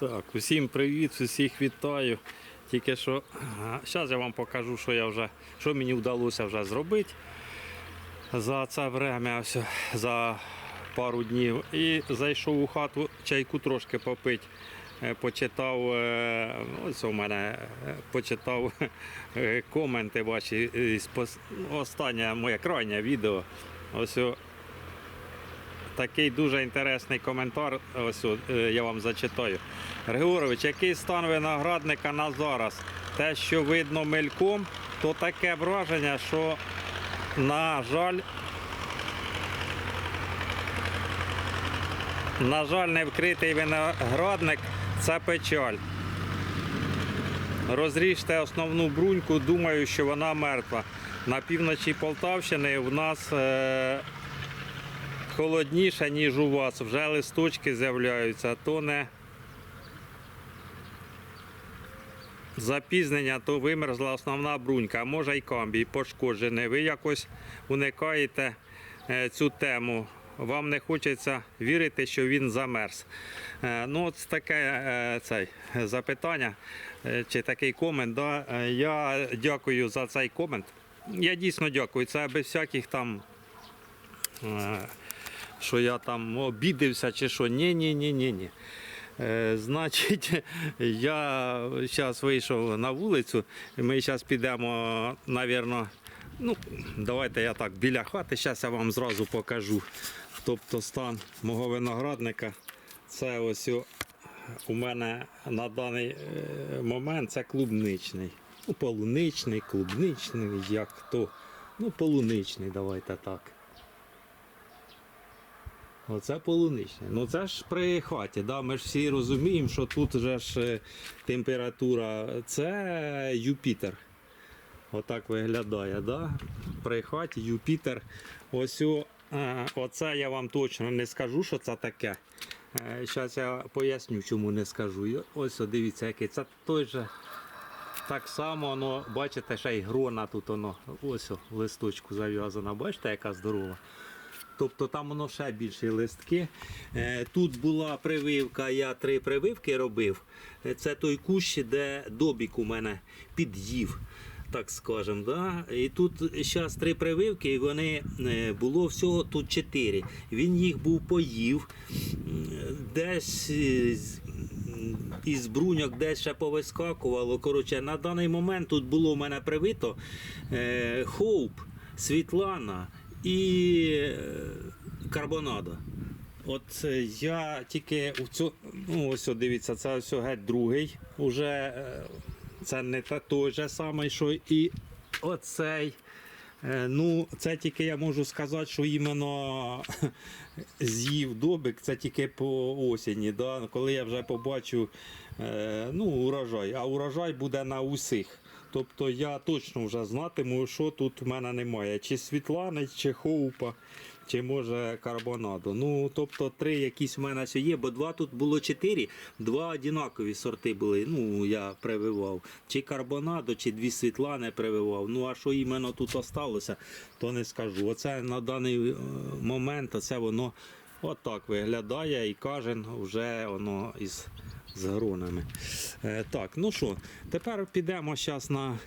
Так, усім привіт, усіх вітаю. Тільки що зараз я вам покажу, що я вже, що мені вдалося вже зробити за це время, ось, за пару днів. І зайшов у хату чайку трошки попити. Е, Почитав, е, ось у мене е, почитав коменти ваші останнє моє крайнє відео. Ось Такий дуже інтересний коментар. Ось е, я вам зачитаю. Григорович, який стан виноградника на зараз? Те, що видно мельком, то таке враження, що, на жаль, на жаль, не вкритий виноградник це печаль. Розріжте основну бруньку, думаю, що вона мертва. На півночі Полтавщини в нас е, холодніше, ніж у вас. Вже листочки з'являються, то не запізнення, то вимерзла основна брунька, а може й камбій пошкоджений. Ви якось уникаєте е, цю тему. Вам не хочеться вірити, що він замерз. Е, Ну, от таке е, цей, запитання чи такий комент. Да? Я дякую за цей комент. Я дійсно дякую. Це без всяких там що я там обідився чи що. Ні, ні, ні, ні, ні. Е, значить, я зараз вийшов на вулицю, ми зараз підемо, напевно, ну, давайте я так біля хати, зараз я вам зразу покажу. Тобто стан мого виноградника. Це ось у мене на даний е, момент це клубничний. Ну, полуничний, клубничний, як хто. Ну, полуничний, давайте так. Оце полуничне. Ну це ж при хаті. Да? Ми ж всі розуміємо, що тут же ж е, температура. Це Юпітер. Отак виглядає. Да? При хаті Юпітер. Ось о, е, оце я вам точно не скажу, що це таке. Зараз я поясню, чому не скажу. Ось о, дивіться, який це той же. Так само, воно, бачите, ще й грона тут воно, ось о, в листочку зав'язана. Бачите, яка здорова. Тобто там воно ще більші листки. Е, Тут була прививка, я три прививки робив. Е, Це той кущ, де добік у мене під'їв. Так скажем, да? І тут зараз три прививки, і вони е, було всього тут чотири. Він їх був поїв, десь із бруньок десь ще повискакувало. Коротше, на даний момент тут було в мене привито Хоуп, Світлана і е, Карбонада. От е, я тільки у цю, ну ось дивіться, це ось геть другий. Уже е, це не той же самий, що і оцей. Ну, це тільки я можу сказати, що іменно з'їв добик, це тільки по осені. Да? Коли я вже побачу ну, урожай, а урожай буде на усіх. Тобто я точно вже знатиму, що тут в мене немає. Чи Світлани, чи Хоупа, чи може карбонаду. Ну, тобто три якісь в мене ще є, бо два тут було чотири, два однакові сорти були. Ну, я прививав. Чи карбонадо, чи дві Світлани прививав. Ну, а що іменно тут осталося, то не скажу. Оце на даний е, момент, оце воно отак виглядає і кожен вже воно із з гронами. Е, так, ну що, тепер підемо зараз на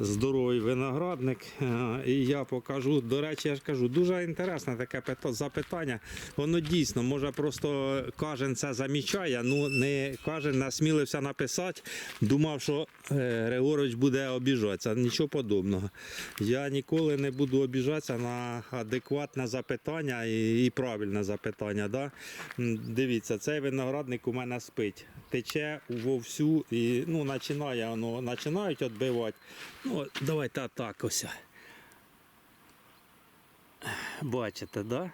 здоровий виноградник. е, І я покажу. До речі, я ж кажу, дуже інтересне таке запитання. Воно дійсно, може просто кожен це замічає, ну не кожен насмілився написати. Думав, що е, Григорович буде обіжатися. Нічого подобного. Я ніколи не буду обіжатися на адекватне запитання і, правильне запитання. Да? Дивіться, цей виноградник у мене спить. Тече вовсю і ну, починає воно, починають відбивати. Ну, давайте так ось. Бачите, да?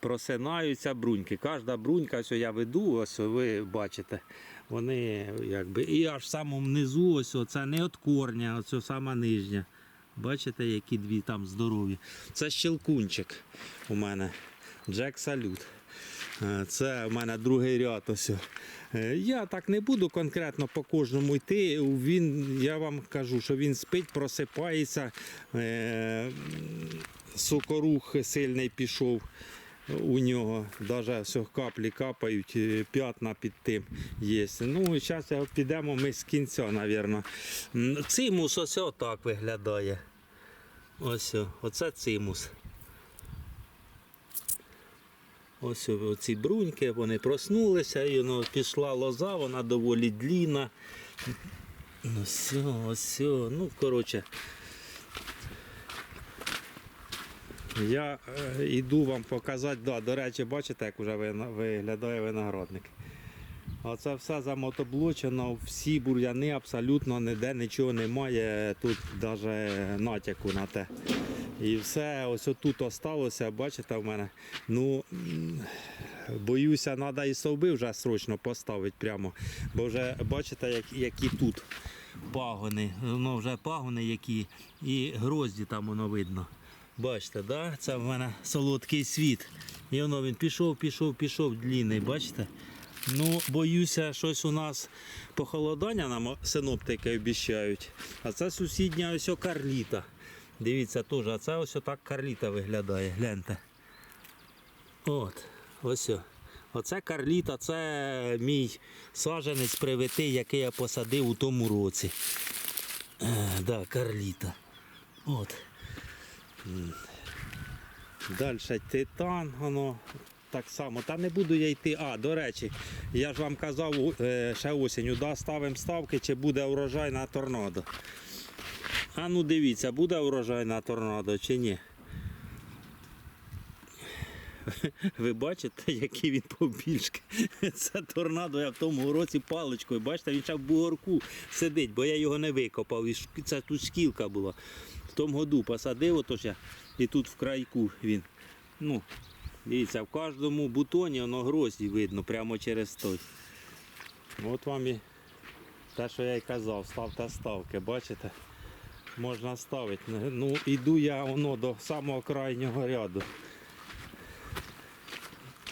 Просинаються бруньки. Кожна брунька, ось я веду, ось ви бачите, вони якби. І аж в самому низу, ось це не від корня, ось сама нижня. Бачите, які дві там здорові. Це щелкунчик у мене. Джек Салют. Е, Це у мене другий ряд. Ось. Е, Я так не буду конкретно по кожному йти. Він, я вам кажу, що він спить, просипається. Е, Сокорух сильний пішов. у нього. Навіть все каплі капають, п'ятна під тим є. Ну, зараз підемо ми з кінця, мабуть. Цимус ось отак виглядає. Ось, оце цимус. Ось ці бруньки, вони проснулися, і воно пішла лоза, вона доволі длінна. Ну все, ось, ну коротше. Я е, йду вам показати, да, до речі, бачите, як вже виглядає виноградник. Оце все замотоблочено, всі бур'яни абсолютно ніде нічого немає, тут навіть натяку на те. І все ось отут осталося, бачите в мене. Ну, боюся, треба і совби вже срочно поставити прямо. Бо вже бачите, як, які тут пагони. Воно вже пагони які і грозді там воно видно. Бачите, да? це в мене солодкий світ. І воно він пішов, пішов, пішов длінний, бачите? Ну, боюся, щось у нас похолодання нам синоптики обіщають. А це сусідня ось карліта. Дивіться теж, а це ось так карліта виглядає. Гляньте. От, ось. Оце карліта, це мій саджанець привитий, який я посадив у тому році. Е, да, карліта. От. Далі титан, воно так само. Та не буду я йти. А, до речі, я ж вам казав е, ще осінню, да, ставимо ставки, чи буде урожай на торнадо. А ну дивіться, буде урожай на торнадо чи ні. Ви бачите, який він побільшки. Це торнадо, я в тому році паличкою. Бачите, він ще в бугорку сидить, бо я його не викопав. І Це тут шкілка була. В тому году посадив, отож я, і тут в крайку він. Ну, дивіться, в кожному бутоні воно грозді видно прямо через той. От вам і те, що я й казав, ставте ставки, бачите? Можна ставити. Ну, іду я воно до самого крайнього ряду.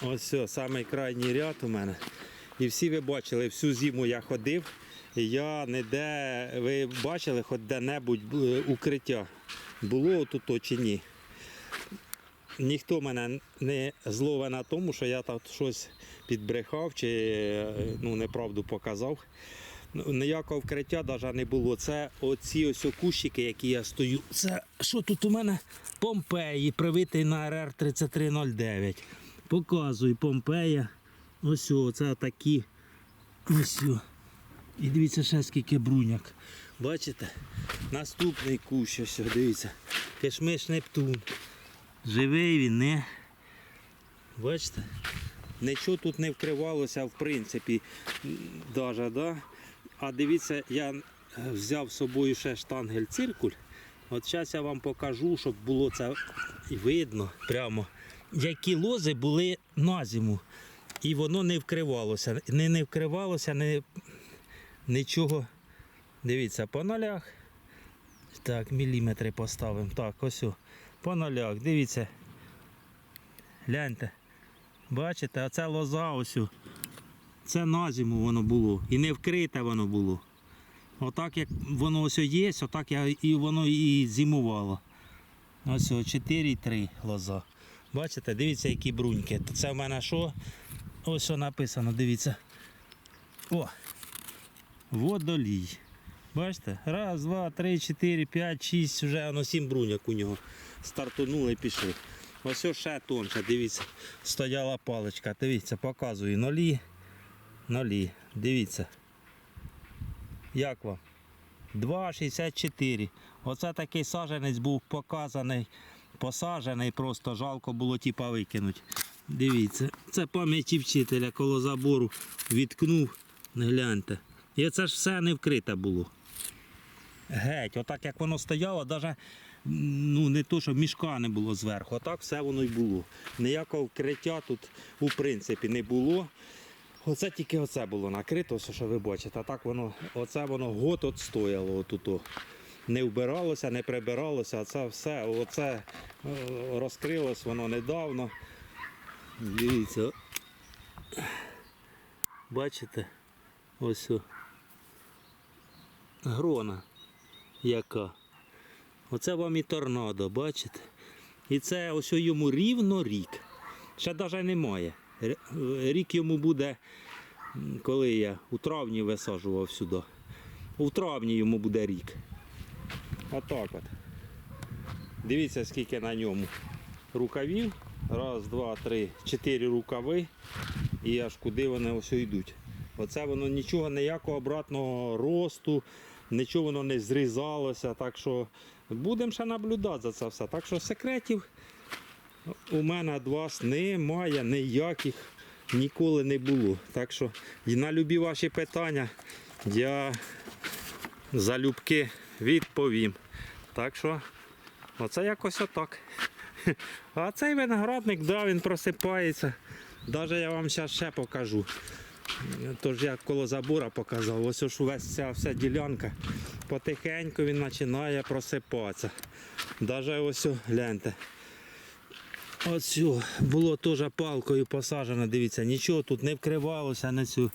Ось все, самий крайній ряд у мене. І всі ви бачили, всю зиму я ходив. І я ніде, ви бачили хоч де-небудь е, укриття. Було тут чи ні. Ніхто мене не злове на тому, що я тут щось підбрехав чи е, ну, неправду показав. Ну, Ніякого вкриття навіть не було. Це оці ось кущики, які я стою. Це що тут у мене? Помпеї, привитий на РР 3309. Показую Помпея. Ось о, це такі. Ось. о. І дивіться ще скільки бруняк. Бачите? Наступний кущ, ось, дивіться. Кишмиш Нептун. Живий він, не? Бачите? Нічого тут не вкривалося, в принципі, даже, да? А дивіться, я е, взяв з собою ще штангель циркуль. От зараз я вам покажу, щоб було це видно прямо, які лози були на зиму. І воно не вкривалося. Не, не вкривалося, не, нічого. Дивіться, по нолях. Так, міліметри поставимо. Так, ось. о, По нолях. Дивіться. Гляньте. Бачите, це лоза ось. Це на зиму воно було. І не вкрите воно було. Отак як воно ось є, отак я, і воно і зимувало. Ось о, 4,3 лоза. Бачите, дивіться, які бруньки. Це в мене що? Ось що написано, дивіться. О! Водолій. Бачите? Раз, два, три, чотири, п'ять, шість, вже воно сім бруньок у нього. Стартонули і пішли. Ось ще тонше, дивіться. Стояла паличка. Дивіться, показую. Нолі. Нолі. Дивіться. Як вам? 2,64. Оце такий саженець був показаний, посаджений, просто жалко було типа викинути. Дивіться, це пам'яті вчителя коло забору відкнув, гляньте. І це ж все не вкрите було. Геть, отак як воно стояло, навіть ну, не то, що мішка не було зверху, отак все воно й було. Ніякого вкриття тут у принципі не було. Оце тільки оце було накрито, ось що ви бачите. А так воно, оце воно год от стояло отут. Не вбиралося, не прибиралося, а це все, оце е, розкрилось воно недавно. Дивіться. Бачите? Ось. о. Грона яка. Оце вам і торнадо, бачите? І це ось йому рівно рік. Ще навіть немає. Рік йому буде, коли я у травні висаджував сюди. У травні йому буде рік. Отак от. Дивіться, скільки на ньому рукавів. Раз, два, три, чотири рукави. І аж куди вони ось йдуть. Оце воно нічого, ніякого обратного росту, нічого воно не зрізалося. Так що будемо ще наблюдати за це все. Так що секретів у мене від вас немає ніяких ніколи не було. Так що і на любі ваші питання я залюбки відповім. Так що оце якось отак. А цей виноградник, да, він просипається. Навіть я вам зараз ще покажу. Тож я коло забора показав, ось ж увесь ця вся ділянка. Потихеньку він починає просипатися. Навіть ось, гляньте. Ось було теж палкою посаджено, дивіться, нічого тут не вкривалося на цю.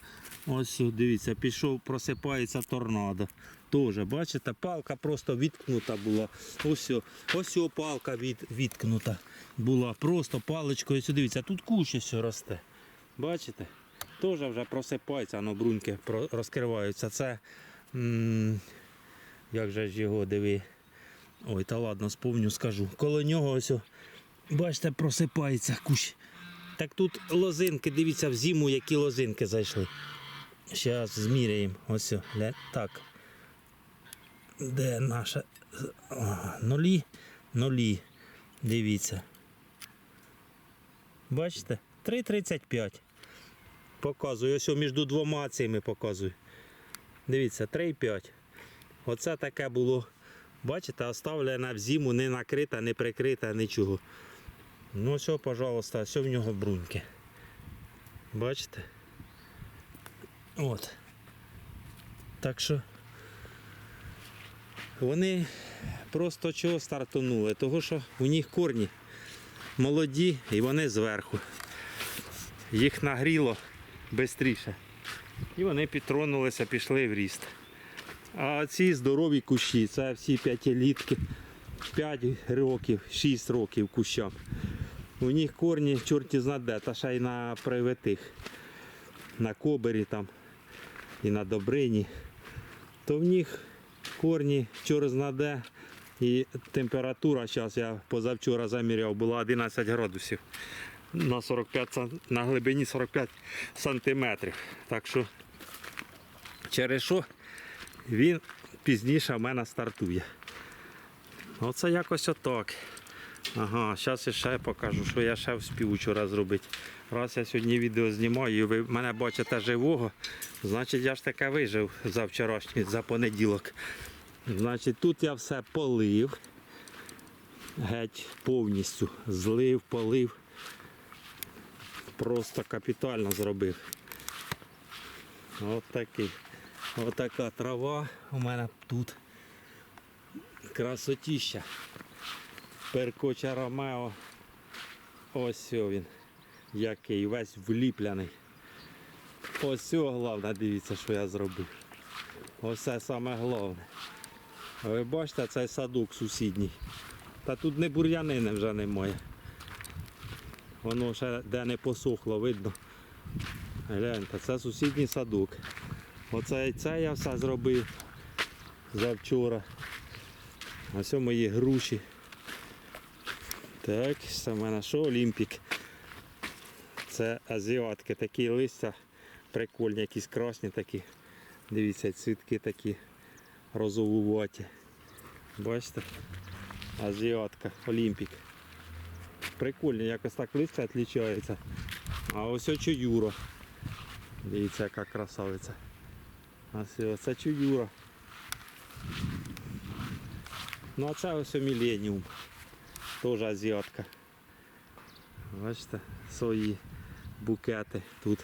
Ось, дивіться, пішов, просипається торнадо. Тоже, бачите, палка просто відкнута була. Ось, ось палка від, відкнута була. Просто паличкою. Ось, дивіться, тут куча все росте. Бачите? Теж вже просипається, воно бруньки розкриваються. Це. м, як же ж його диви. Ой, та ладно, сповню, скажу. Коло нього ось. Бачите, просипається кущ. Так тут лозинки, дивіться, в зиму які лозинки зайшли. Зараз зміряємо. Ось. Так. Де наша? Нулі? Нулі. Дивіться. Бачите? 3,35. Показую. Ось між двома цими показую. Дивіться, 3,5. Оце таке було. Бачите, оставлена в зиму, не накрита, не прикрита, нічого. Ну все, пожалуйста, все в нього бруньки. Бачите? От. Так що вони просто чого стартанули? Того, що у них корні молоді і вони зверху. Їх нагріло швидше. І вони підтронулися, пішли в ріст. А ці здорові кущі, це всі п'ятилітки, 5 років, 6 років кущам. У них корні чорті знаде, та ще й на привитих, на кобері там і на добрині. То в них корні чор знаде. І температура, зараз я позавчора заміряв, була 11 градусів на 45 на глибині 45 сантиметрів. Так що через що він пізніше в мене стартує. Оце якось отак. Ага, зараз ще покажу, що я ще вспів вчора зробити. Раз я сьогодні відео знімаю, і ви мене бачите живого, значить я ж таке вижив за вчорашній, за понеділок. Значить, тут я все полив. Геть повністю злив, полив. Просто капітально зробив. От такий. От така трава у мене тут. Красотіща. Перкоча Ромео. Ось він. Який весь вліпляний. Ось головне, дивіться, що я зробив. Ось це саме головне. Ви бачите, цей садок сусідній. Та тут не бур'янини вже немає. Воно ще де не посохло, видно. Гляньте, це сусідній садок. Оце це я все зробив завчора. Ось мої груші. Так, в мене що Олімпік. Це азіатки, такі листя прикольні, якісь красні такі. Дивіться, цвітки такі розовуваті. Бачите? Азіатка, Олімпік. Прикольні, якось так листя відрізняється. А ось о чуюра. Дивіться, яка красавиця. Ось це чуюра. Ну а це ось міленіум. Теж азіатка. Бачите, свої букети тут.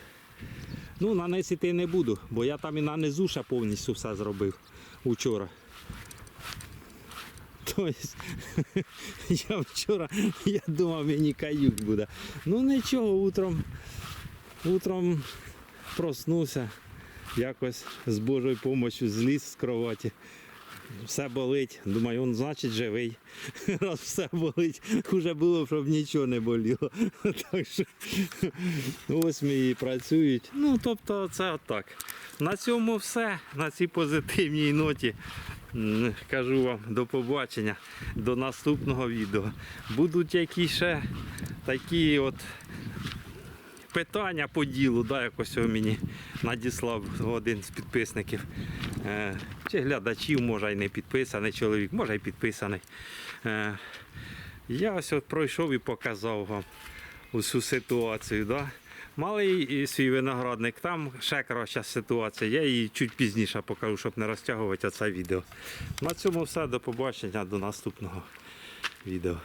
Ну, нанесити не буду, бо я там і на низу ще повністю все зробив учора. Тобто, я вчора я думав, мені каюк буде. Ну нічого, утром, утром проснувся, якось з Божою допомогою зліз з кроваті, все болить. Думаю, він значить живий. Раз все болить, хуже було, щоб нічого не боліло. Так що ось ми працюють. Ну, тобто, це отак. На цьому все. На цій позитивній ноті. Кажу вам до побачення, до наступного відео. Будуть якісь ще такі от питання по ділу, да, якось мені надіслав один з підписників. Е, чи глядачів, може, і не підписаний чоловік, може і підписаний. Е, я ось от пройшов і показав вам усю ситуацію. Да? Малий свій виноградник, там ще краща ситуація. Я її чуть пізніше покажу, щоб не розтягувати це відео. На цьому все. До побачення, до наступного відео.